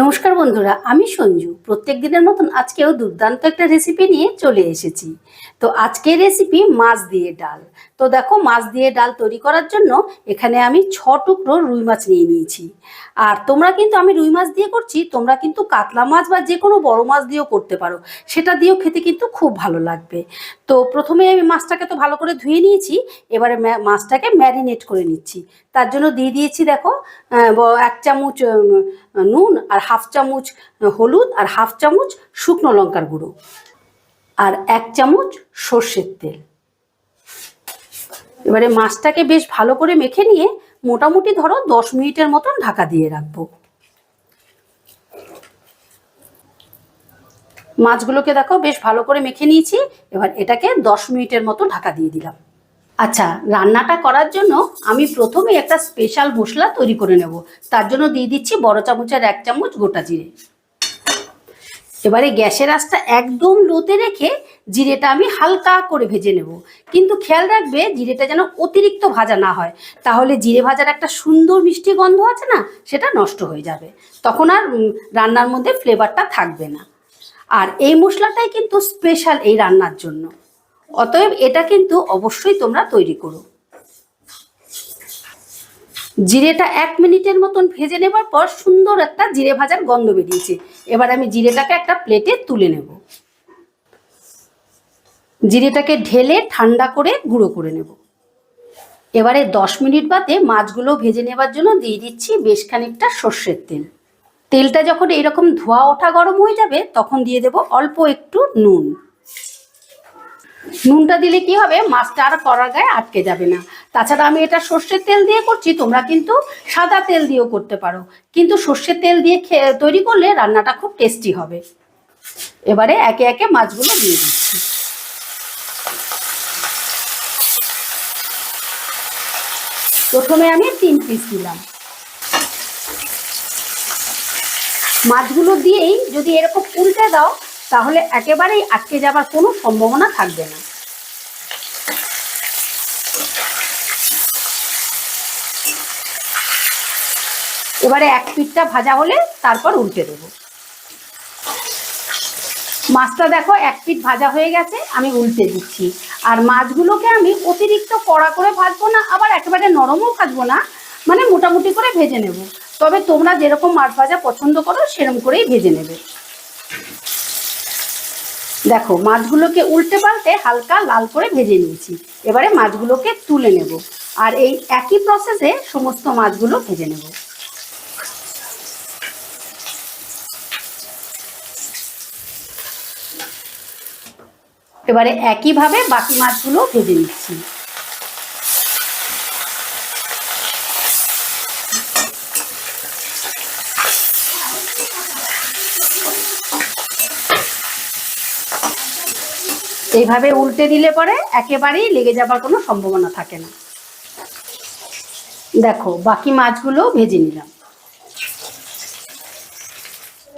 নমস্কার বন্ধুরা, আমি সঞ্জু। প্রত্যেক দিনের মতন আজকেও দুর্দান্ত একটা রেসিপি নিয়ে চলে এসেছি। তো আজকের রেসিপি মাছ দিয়ে ডাল। তো দেখো, মাছ দিয়ে ডাল তৈরি করার জন্য এখানে আমি ছ টুকরো রুই মাছ নিয়ে নিয়েছি। আর তোমরা কিন্তু, আমি রুই মাছ দিয়ে করছি, তোমরা কিন্তু কাতলা মাছ বা যে কোনো বড় মাছ দিয়েও করতে পারো। সেটা দিয়েও খেতে কিন্তু খুব ভালো লাগবে। তো প্রথমে আমি মাছটাকে তো ভালো করে ধুয়ে নিয়েছি, এবারে মাছটাকে ম্যারিনেট করে নিচ্ছি। তার জন্য দিয়ে দিয়েছি, দেখো এক চামচ নুন আর হাফ চামচ হলুদ আর হাফ চামচ শুকনো লঙ্কার গুঁড়ো আর এক চামচ সর্ষের তেল। এবারে মাছটাকে বেশ ভালো করে মেখে নিয়ে মোটামুটি ধরো দশ মিনিটের মতন ঢাকা দিয়ে রাখব। মাছগুলোকে দেখো বেশ ভালো করে মেখে নিয়েছি, এবার এটাকে দশ মিনিটের মতো ঢাকা দিয়ে দিলাম। আচ্ছা রান্নাটা করার জন্য আমি প্রথমে একটা স্পেশাল মশলা তৈরি করে নেব। তার জন্য দিয়ে দিচ্ছি বড় চামচের এক চামচ গোটা জিরে। এবারে গ্যাসের আঁচটা একদম লোতে রেখে জিরেটা আমি হালকা করে ভেজে নেব। কিন্তু খেয়াল রাখবে, জিরেটা যেন অতিরিক্ত ভাজা না হয়। তাহলে জিরে ভাজার একটা সুন্দর মিষ্টি গন্ধ আছে না, সেটা নষ্ট হয়ে যাবে। তখন আর রান্নার মধ্যে ফ্লেভারটা থাকবে না। আর এই মশলাটাই কিন্তু স্পেশাল এই রান্নার জন্য। অতএব এটা কিন্তু অবশ্যই তোমরা তৈরি করো। জিরেটা এক মিনিটের মতন ভেজে নেবার পর সুন্দর একটা জিরে ভাজার গন্ধ বেরিয়েছে। এবার আমি জিরেটাকে একটা প্লেটে তুলে নেব। জিরেটাকে ঢেলে ঠান্ডা করে গুঁড়ো করে নেব। এবারে দশ মিনিট বাদে মাছগুলো ভেজে নেবার জন্য দিয়ে দিচ্ছি বেশ খানিকটা সর্ষের তেল। তেলটা যখন এরকম ধোয়া ওঠা গরম হয়ে যাবে, তখন দিয়ে দেব অল্প একটু নুন। নুনটা দিলে কি হবে? মাছটা আর করার গায়ে আটকে যাবে না। তাছাড়া আমি এটা সর্ষের তেল দিয়ে করছি, তোমরা কিন্তু সাদা তেল দিয়েও করতে পারো। কিন্তু সর্ষের তেল দিয়ে তৈরি করলে রান্নাটা খুব টেস্টি হবে। এবারে একে একে মাছগুলো দিয়ে দিচ্ছি। প্রথমে আমি তিন পিস দিলাম। মাছগুলো দিয়েই যদি এরকম উল্টে দাও, তাহলে একেবারেই আটকে যাবার কোনো সম্ভাবনা থাকবে না। এবারে এক পিঠটা ভাজা হলে তারপর উল্টে দেবো। মাছটা দেখো, এক পিঠ ভাজা হয়ে গেছে, আমি উল্টে দিচ্ছি। আর মাছগুলোকে আমি অতিরিক্ত কড়া করে ভাজবো না, আবার একেবারে নরমও ভাজবো না মানে মোটামুটি করে ভেজে নেব। তবে তোমরা যেরকম মাছ ভাজা পছন্দ করো, সেরকম করেই ভেজে নেবে। দেখো, মাছগুলোকে উল্টে পাল্টে হালকা লাল করে ভেজে নিয়েছি। এবারে মাছগুলোকে তুলে নেব। আর এই একই প্রসেসে সমস্ত মাছগুলো ভেজে নেব। এবারে একইভাবে বাকি মাছগুলো ভেজে নিচ্ছি। এইভাবে উল্টে দিলে পরে একেবারেই লেগে যাবার কোনো সম্ভাবনা থাকে না। দেখো, বাকি মাছগুলো ভেজে নিলাম।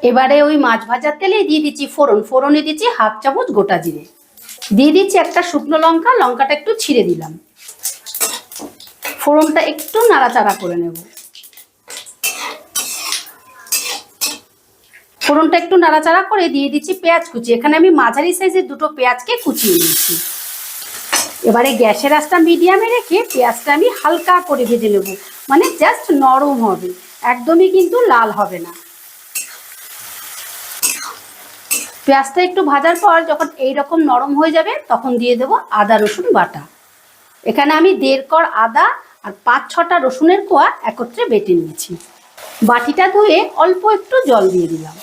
এবারে ওই মাছ ভাজার তেলে দিয়ে দিচ্ছি ফোড়ন। ফোড়নে দিচ্ছি হাফ চামচ গোটা জিরে। দিয়ে দিচ্ছি একটা শুকনো লঙ্কা, লঙ্কাটা একটু ছিঁড়ে দিলাম। ফোড়নটা একটু নাড়াচাড়া করে নেব। ফোড়নটা একটু নাড়াচাড়া করে দিয়ে দিচ্ছি পেঁয়াজ কুচি। এখানে আমি মাঝারি সাইজের দুটো পেঁয়াজকে কুচিয়ে নিয়েছি এবারে গ্যাসের আঁচটা মিডিয়ামে রেখে পেঁয়াজটা আমি হালকা করে ভেজে নেব। মানে জাস্ট নরম হবে। একদমই কিন্তু লাল হবে না। পেঁয়াজটা একটু ভাজার পর যখন এই রকম নরম হয়ে যাবে, তখন দিয়ে দেবো আদা, রসুন বাটা। এখানে আমি দেড় কর আদা আর পাঁচ ছটা রসুনের কোয়া একত্রে বেটে নিয়েছি। বাটিটা ধুয়ে অল্প একটু জল দিয়ে দিলাম।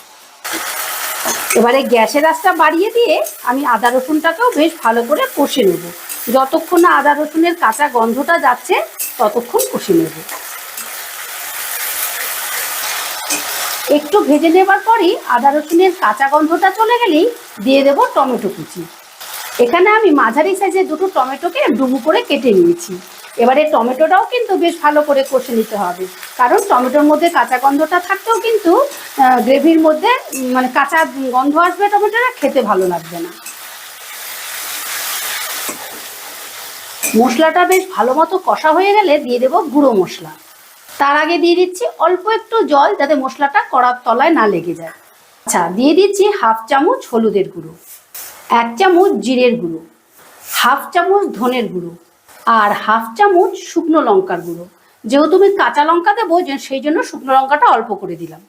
এবারে গ্যাসের আঁচটা বাড়িয়ে দিয়ে আমি আদা, রসুনটাকেও বেশ ভালো করে কষে নেব। যতক্ষণ না আদা, রসুনের কাঁচা গন্ধটা যাচ্ছে, ততক্ষণ কষে নেব। একটু ভেজে নেবার পরই আদা রসুনের কাঁচা গন্ধটা চলে গেলেই দিয়ে দেব টমেটো কুচি। এখানে আমি মাঝারি সাইজে দুটো টমেটোকে ডুবু করে কেটে নিয়েছি। এবারে টমেটোটাও কিন্তু বেশ ভালো করে কষে নিতে হবে। কারণ টমেটোর মধ্যে কাঁচা গন্ধটা থাকতেও কিন্তু গ্রেভির মধ্যে মানে কাঁচা গন্ধ আসবে টমেটোটা, খেতে ভালো লাগবে না। মশলাটা বেশ ভালো মতো কষা হয়ে গেলে দিয়ে দেবো গুঁড়ো মশলা। তার আগে দিয়ে দিচ্ছি অল্প একটু জল যাতে মশলাটা কড়ার তলায় না লেগে যায়। আচ্ছা দিয়ে দিচ্ছি হাফ চামচ হলুদের গুঁড়ো, এক চামচ জিরের গুঁড়ো, হাফ চামচ ধনের গুঁড়ো আর হাফ চামচ শুকনো লঙ্কার গুঁড়ো। যেহেতু আমি কাঁচা লঙ্কা দেবো সেই জন্য শুকনো লঙ্কাটা অল্প করে দিলাম।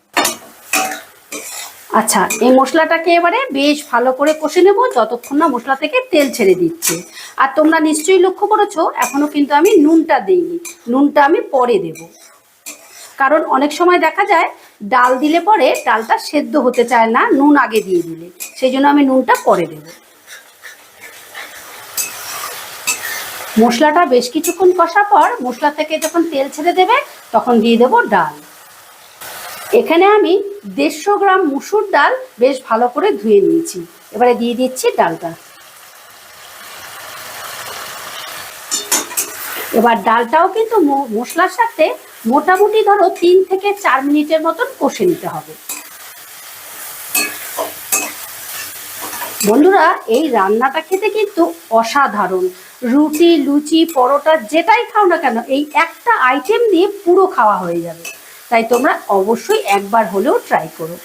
আচ্ছা এই মশলাটাকে এবারে বেশ ভালো করে কষে নেব, যতক্ষণ না মশলা থেকে তেল ছেড়ে দিচ্ছে। আর তোমরা নিশ্চয়ই লক্ষ্য করেছ, এখনও কিন্তু আমি নুনটা দিইনি। নুনটা আমি পরে দেব। কারণ অনেক সময় দেখা যায় ডাল দিলে পরে ডালটা সেদ্ধ হতে চায় না, নুন আগে দিয়ে দিলে। সেই জন্য আমি নুনটা পরে দেব। মশলাটা বেশ কিছুক্ষণ কষার পর মশলা থেকে যখন তেল ছেড়ে দেবে, তখন দিয়ে দেবো ডাল। এখানে আমি দেড়শো গ্রাম মুসুর ডাল বেশ ভালো করে ধুয়ে নিয়েছি। এবারে দিয়ে দিচ্ছি ডালটা। এবার ডালটাও কিন্তু মশলার সাথে মোটামুটি ধরো তিন থেকে চার মিনিটের মতন কষে নিতে হবে। বন্ধুরা, এই রান্নাটা খেতে কিন্তু অসাধারণ। রুটি, লুচি, পরোটা যেটাই খাও না কেন, এই একটা আইটেম দিয়ে পুরো খাওয়া হয়ে যাবে। তাই তোমরা অবশ্যই একবার হলেও ট্রাই করো।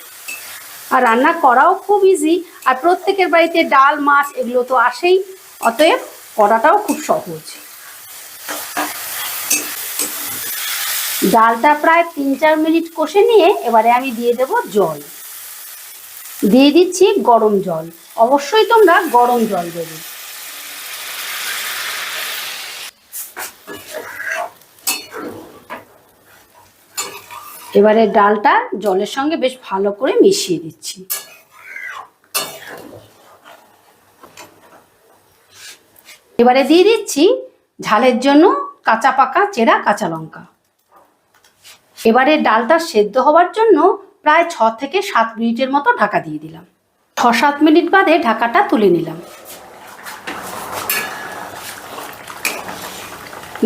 আর রান্না করাও খুব ইজি আর প্রত্যেকের বাড়িতে ডাল, মাছ এগুলো তো আসেই, অতএব করাটাও খুব সহজ। ডালটা প্রায় তিন চার মিনিট কষে নিয়ে এবারে আমি দিয়ে দেব জল। দিয়ে দিচ্ছি গরম জল। অবশ্যই তোমরা গরম জল দেবে। এবারে ডালটা জলের সঙ্গে বেশ ভালো করে মিশিয়ে দিচ্ছি। এবারে দিয়ে দিচ্ছি ঝালের জন্য কাঁচা পাকা চেরা কাঁচা লঙ্কা। এবারে ডালটা সেদ্ধ হওয়ার জন্য প্রায় ছ থেকে সাত মিনিটের মতো ঢাকা দিয়ে দিলাম। ছ সাত মিনিট বাদে ঢাকাটা তুলে নিলাম।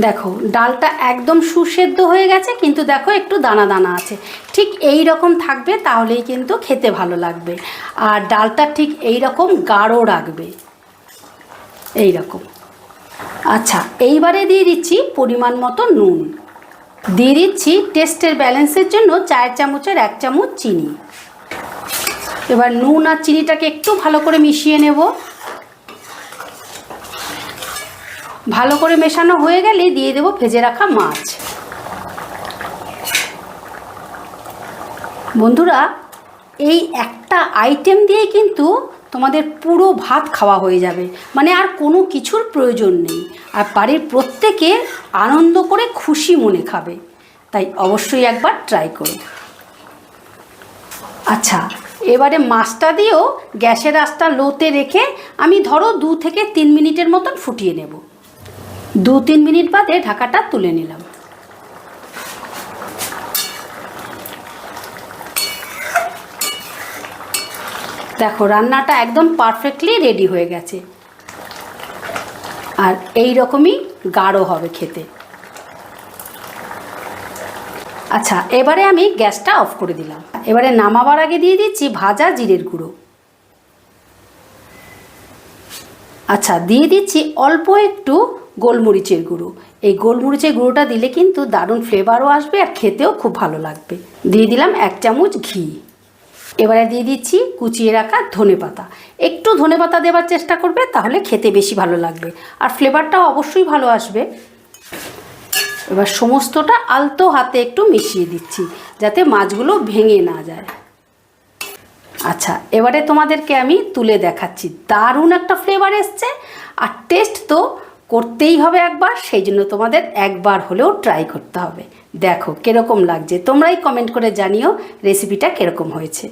দেখো, ডালটা একদম সুসেদ্ধ হয়ে গেছে, কিন্তু দেখো একটু দানা দানা আছে। ঠিক এই রকম থাকবে, তাহলেই কিন্তু খেতে ভালো লাগবে। আর ডালটা ঠিক এই রকম গাঢ় রাখবে। এই রকম। আচ্ছা এইবারে দিয়ে দিচ্ছি পরিমাণ মতো নুন। দিয়ে দিচ্ছি টেস্টের ব্যালেন্সের জন্য চার চামচের এক চামচ চিনি। এবার নুন আর চিনিটাকে একটু ভালো করে মিশিয়ে নেব। ভালো করে মেশানো হয়ে গেলে দিয়ে দেবো ভেজে রাখা মাছ। বন্ধুরা, এই একটা আইটেম দিয়ে কিন্তু তোমাদের পুরো ভাত খাওয়া হয়ে যাবে। মানে আর কোনো কিছুর প্রয়োজন নেই। আর বাড়ির প্রত্যেকে আনন্দ করে খুশি মনে খাবে। তাই অবশ্যই একবার ট্রাই করো আচ্ছা এবারে মাছটা দিয়েও গ্যাসের আঁচটা লোতে রেখে আমি ধরো দু থেকে তিন মিনিটের মতন ফুটিয়ে নেব। দু তিন মিনিট বাদে ঢাকাটা তুলে নিলাম। দেখো, রান্নাটা একদম পারফেক্টলি রেডি হয়ে গেছে। আর এই রকমই গাঢ় হবে খেতে। আচ্ছা এবারে আমি গ্যাসটা অফ করে দিলাম। এবারে নামাবার আগে দিয়ে দিচ্ছি ভাজা জিরের গুঁড়ো। আচ্ছা দিয়ে দিচ্ছি অল্প একটু গোলমরিচের গুঁড়ো। এই গোলমরিচের গুঁড়োটা দিলে কিন্তু দারুণ ফ্লেভারও আসবে আর খেতেও খুব ভালো লাগবে। দিয়ে দিলাম এক চামচ ঘি। এবারে দিয়ে দিচ্ছি কুচিয়ে রাখা ধনে পাতা। একটু ধনে পাতা দেওয়ার চেষ্টা করবে, তাহলে খেতে বেশি ভালো লাগবে। আর ফ্লেভারটাও অবশ্যই ভালো আসবে। এবার সমস্তটা আলতো হাতে একটু মিশিয়ে দিচ্ছি, যাতে মাছগুলো ভেঙে না যায়। আচ্ছা এবারে তোমাদেরকে আমি তুলে দেখাচ্ছি। দারুণ একটা ফ্লেভার এসছে। আর টেস্ট তো করতেই হবে একবার, সেই জন্য তোমাদের একবার হলেও ট্রাই করতে হবে। দেখো, কীরকম লাগছে। তোমরাই কমেন্ট করে জানিও রেসিপিটা কীরকম হয়েছে।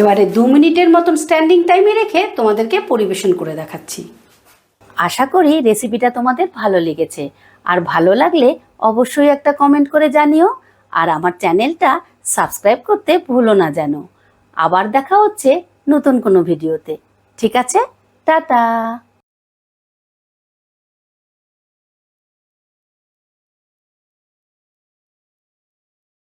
এবারে দু মিনিটের মতন স্ট্যান্ডিং টাইমে রেখে তোমাদেরকে পরিবেশন করে দেখাচ্ছি। আশা করি রেসিপিটা তোমাদের ভালো লেগেছে। আর ভালো লাগলে অবশ্যই একটা কমেন্ট করে জানিও। আর আমার চ্যানেলটা সাবস্ক্রাইব করতে ভুলো না যেন। আবার দেখা হচ্ছে নতুন কোনো ভিডিওতে ঠিক আছে? টাটা!